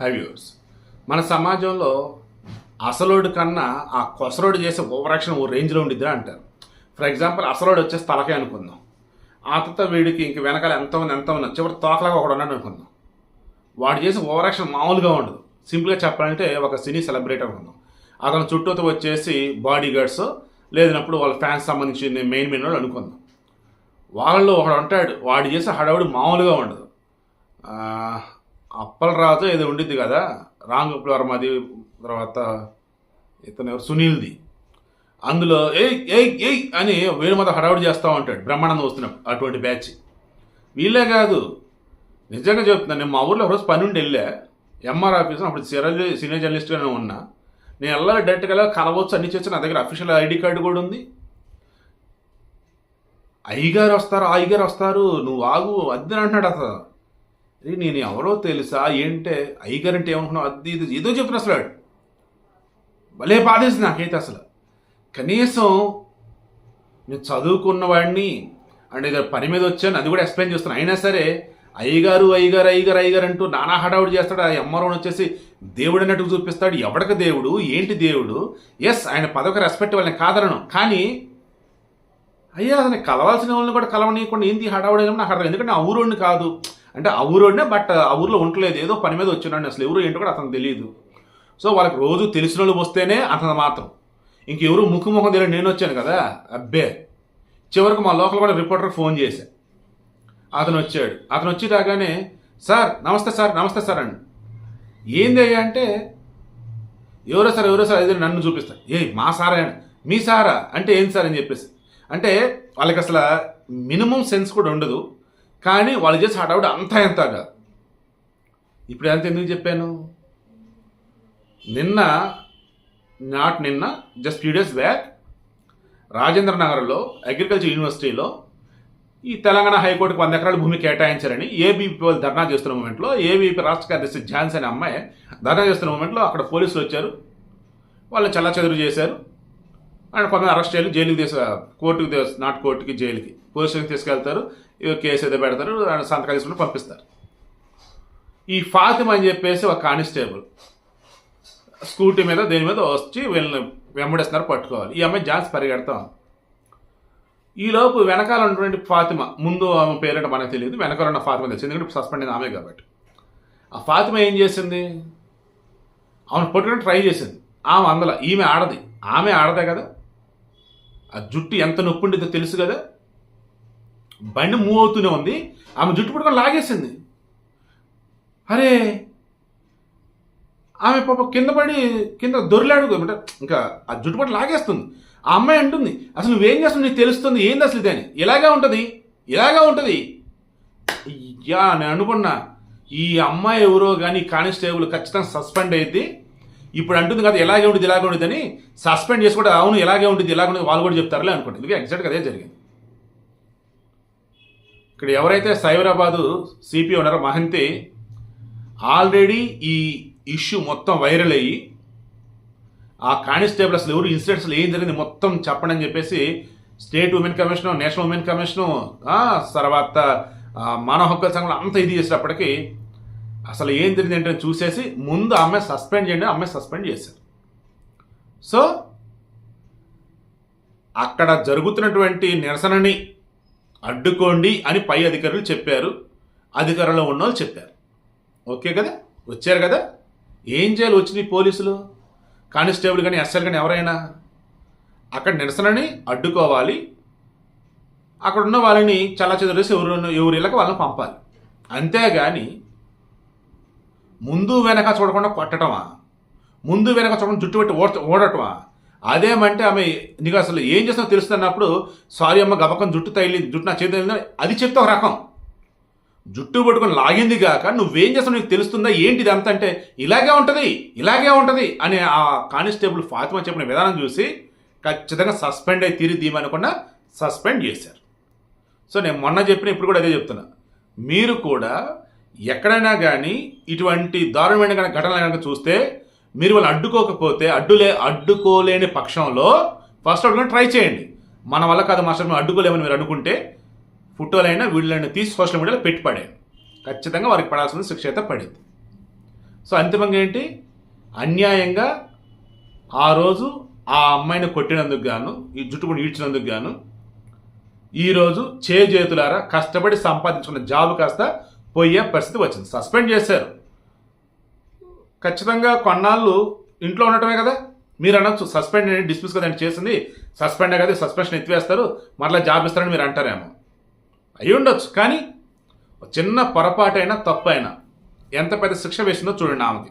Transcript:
హ్యావ్యూర్స్ మన సమాజంలో అసలోడు కన్నా ఆ కొసరోడు చేసే ఓవరాక్షన్ ఓ రేంజ్లో ఉండిద్దా అంటారు. ఫర్ ఎగ్జాంపుల్ అసలోడు వచ్చేసి తలకే అనుకుందాం. ఆ తర్వాత వీడికి ఇంక వెనకాల ఎంత ఉంది ఎంత ఉంది చివరి తోకలాగా ఒకడు ఉన్నాడు అనుకుందాం. వాడు చేసే ఓవరాక్షన్ మామూలుగా ఉండదు. సింపుల్గా చెప్పాలంటే ఒక సినీ సెలబ్రేట్ అనుకుందాం. అతను చుట్టూతో వచ్చేసి బాడీ గార్డ్స్ లేదన్నప్పుడు వాళ్ళ ఫ్యాన్స్ సంబంధించిన మెయిన్ మెయిన్ వాళ్ళు అనుకుందాం. వాళ్ళలో ఒకడు ఉంటాడు. వాడు చేసే హడావుడి మామూలుగా ఉండదు. అప్పలరాజు ఏదో ఉండిద్ది కదా రాంగ్ వర్మది తర్వాత ఇతను ఎవరు? సునీల్ది. అందులో ఏయ్ ఏయ్ ఏయ్ అని వేణు మొత్తం హడావుడి చేస్తూ ఉంటాడు బ్రహ్మానందం వస్తున్నాడు అటువంటి బ్యాచ్. వీళ్ళే కాదు నిజంగా చెప్తున్నాను నేను మా ఊర్లో ఒకరోజు పని ఉండి వెళ్ళా ఎంఆర్ ఆఫీస్ అప్పుడు సీనియర్ సీనియర్ జర్నలిస్ట్గానే ఉన్నా. నేను వెళ్ళాలి డైరెక్ట్గా కలవచ్చు అన్ని చేసి నా దగ్గర అఫీషియల్ ఐడి కార్డు కూడా ఉంది. అయ్యగారు వస్తారు అయ్యగారు వస్తారు నువ్వు ఆగు అద్దెని అంటున్నాడు అసలు నేను ఎవరో తెలుసా? ఏంటే? అయ్యగారు అంటే ఏమనుకున్నావు? అది ఇది ఏదో చెప్పిన అసలు వాడు. భలే బాధేసి నాకైతే అసలు. కనీసం నేను చదువుకున్న వాడిని అంటే ఏదో పని మీద వచ్చాను అది కూడా ఎక్స్ప్లెయిన్ చేస్తున్నాను. అయినా సరే అయ్యగారు అయ్యగారు అయ్యగారు అయ్యగారు అంటూ నానా హడావుడు చేస్తాడు. ఆ ఎమ్మరోని వచ్చేసి దేవుడు అన్నట్టు చూపిస్తాడు. ఎవడక దేవుడు? ఏంటి దేవుడు? ఎస్ ఆయన పదొక రెస్పెక్ట్ వాళ్ళని కాదనను. కానీ అయ్యా అతను కలవాల్సిన వాళ్ళని కూడా కలవనీయకుండా ఏంది హడావుడు నాకు అర్థం ఎందుకంటే ఆ ఊరోడిని కాదు. అంటే ఆ ఊరోడినే బట్ ఆ ఊర్లో ఉండలేదు. ఏదో పని మీద వచ్చినాడు అసలు. ఎవరు ఏంటో కూడా అతను తెలియదు సో వాళ్ళకి రోజు తెలిసిన వాళ్ళు వస్తేనే అతను మాత్రం. ఇంకెవరు ముక్కు ముఖం తెలియదు నేను వచ్చాను కదా. అబ్బే. చివరకు మా లోకల్ కూడా రిపోర్టర్ ఫోన్ చేశా. అతను వచ్చాడు. అతను వచ్చి రాగానే సార్ నమస్తే సార్ నమస్తే సార్ అండి ఏంది అయ్యా అంటే ఎవరో సార్ ఎవరో సార్ అదే నన్ను చూపిస్తారు. ఏ మా సారా మీ సారా? అంటే ఏంటి సార్? అని చెప్పేసి. అంటే వాళ్ళకి అసలు మినిమం సెన్స్ కూడా ఉండదు. కానీ వాళ్ళు చేసి హడావుడు అంతా ఎంతగా ఇప్పుడు ఎంత ఎందుకు చెప్పాను? నిన్న నాట్ నిన్న just few days back Rajendra నగర్లో అగ్రికల్చర్ యూనివర్సిటీలో ఈ తెలంగాణ హైకోర్టుకు వంద ఎకరాల భూమి కేటాయించారని ఏబీపీ వాళ్ళు ధర్నా చేస్తున్న మూమెంట్లో ఏబీపీ రాష్ట్ర కార్యదర్శి ఝాన్స్ అనే అమ్మాయి ధర్నా చేస్తున్న మూమెంట్లో అక్కడ పోలీసులు వచ్చారు. వాళ్ళు చల్ల చెదురు చేశారు. అండ్ కొంతమంది అరెస్ట్ చేయాలి జైలుకి తీసు కోర్టుకి తీసు నాట్ కోర్టుకి జైలుకి. పోలీస్ తీసుకెళ్తారు కేసు ఏదో పెడతారు సంతకాలు తీసుకుని పంపిస్తారు. ఈ ఫాతిమ అని చెప్పేసి ఒక కానిస్టేబుల్ స్కూటీ మీద దేని మీద వచ్చి వీళ్ళని వెంబడిస్తున్నారు పట్టుకోవాలి. ఈ అమ్మాయి జాన్స్ పరిగెడతాం ఈలోపు వెనకాల ఉన్నటువంటి ఫాతిమ ముందు ఆమె పేరంటే మనకు తెలియదు వెనకాల ఉన్న ఫాతిమ తెలుసు ఎందుకంటే సస్పెండ్ అయింది ఆమె కాబట్టి. ఆ ఫాతిమ ఏం చేసింది? ఆమెను పట్టుకుని ట్రై చేసింది. ఆమె అందల ఈమె ఆడది. ఆమె ఆడదే కదా? ఆ జుట్టు ఎంత నొప్పి ఉండిద్దో తెలుసు కదా? బండి మూవ్ అవుతూనే ఉంది. ఆమె జుట్టు పట్టుకొని లాగేసింది. అరే ఆమె పాప కింద పడి కింద దొరిలాడు అంటే ఇంకా ఆ జుట్టు పట్టు లాగేస్తుంది. ఆ అమ్మాయి అంటుంది అసలు నువ్వేం చేస్తున్నావు? నీకు తెలుస్తుంది? ఏంది అసలు ఇదని ఇలాగా ఉంటుంది. ఇలాగా ఉంటుంది. యా నేను అనుకున్నా. ఈ అమ్మాయి ఎవరో కానీ కానిస్టేబుల్ ఖచ్చితంగా సస్పెండ్ అయింది ఇప్పుడు అంటుంది కదా ఇలాగే ఉంటుంది ఇలాగే ఉంటుంది అని. సస్పెండ్ చేసి కూడా అవును ఇలాగే ఉంటుంది ఇలాగే ఉంటుంది వాళ్ళు కూడా చెప్తారులే అనుకోండి ఇది ఎగ్జాక్ట్గా అదే జరిగింది. ఇక్కడ ఎవరైతే సైబరాబాదు సిపి ఉన్నారో మహంతి ఆల్రెడీ ఈ ఇష్యూ మొత్తం వైరల్ అయ్యి ఆ కానిస్టేబుల్ అసలు ఎవరు ఇన్సిడెంట్స్లో ఏం జరిగింది మొత్తం చెప్పండి అని చెప్పేసి state women commission national women commission తర్వాత మానవ హక్కుల సంఘం అంతా ఇది చేసేటప్పటికి అసలు ఏం జరిగింది ఏంటని చూసేసి ముందు ఆమె అమ్మాయి సస్పెండ్ చేయండి ఆ అమ్మాయి సస్పెండ్ చేశారు. సో అక్కడ జరుగుతున్నటువంటి నిరసనని అడ్డుకోండి అని పై అధికారులు చెప్పారు. అధికారంలో ఉన్న వాళ్ళు చెప్పారు. ఓకే కదా? వచ్చారు కదా? ఏం చేయాలి వచ్చింది పోలీసులు? కానిస్టేబుల్ కానీ ఎస్ఐలు కానీ ఎవరైనా? అక్కడ నిరసనని అడ్డుకోవాలి. అక్కడ ఉన్న వాళ్ళని చల్ల చెదరేసి ఎవరు ఎవరిళ్ళకి వాళ్ళని పంపాలి. అంతేగాని ముందు వెనక చూడకుండా కొట్టడమా ముందు వెనక చూడకుండా జుట్టు పెట్టి ఓడ ఓడటమా? అదేమంటే ఆమె నీకు అసలు ఏం చేస్తావు తెలుస్తున్నప్పుడు సారీ అమ్మ గబకం జుట్టు తగిలి జుట్టు నా చేతి అది చెప్తే ఒక రకం. జుట్టు పట్టుకొని లాగింది కాక నువ్వేం చేస్తావు నీకు తెలుస్తుందా? ఏంటిది అంత అంటే ఇలాగే ఉంటుంది ఇలాగే ఉంటుంది అని ఆ కానిస్టేబుల్ ఫాతిమా చెప్పిన విధానం చూసి ఖచ్చితంగా సస్పెండ్ అయి తీరి దీమనకుండా సస్పెండ్ చేశారు. సో నేను మొన్న చెప్పిన ఇప్పుడు కూడా అదే చెప్తున్నా. మీరు కూడా ఎక్కడైనా కానీ ఇటువంటి దారుణమైన కనుక ఘటనలు కనుక చూస్తే మీరు వాళ్ళని అడ్డుకోకపోతే అడ్డులే అడ్డుకోలేని పక్షంలో ఫస్ట్ అడుగుని ట్రై చేయండి. మన వల్ల కాదు మాస్టర్ మేము అడ్డుకోలేమని మీరు అనుకుంటే ఫోటోలైనా వీళ్ళని తీసి సోషల్ మీడియాలో పెట్టి పడేయండి. ఖచ్చితంగా వారికి పడాల్సిన శిక్ష అయితే పడింది. సో అంతిమంగా ఏంటి? అన్యాయంగా ఆ రోజు ఆ అమ్మాయిని కొట్టినందుకు గాను ఈ జుట్టుకుని ఈడ్చినందుకు గాను ఈరోజు చేతులారా కష్టపడి సంపాదించుకున్న జాబ్ కాస్త పోయే పరిస్థితి వచ్చింది. సస్పెండ్ చేశారు. ఖచ్చితంగా కొన్నాళ్ళు ఇంట్లో ఉండటమే కదా? మీరు అనొచ్చు. సస్పెండ్ డిస్మిస్ కదండి చేసింది. సస్పెండ్ కదా సస్పెన్షన్ ఎత్తివేస్తారు. మరలా జాబ్ ఇస్తారని మీరు అంటారేమో. అయి ఉండొచ్చు కానీ చిన్న పొరపాటైనా తప్పైనా ఎంత పెద్ద శిక్ష వేసిందో చూడండి ఆమెకి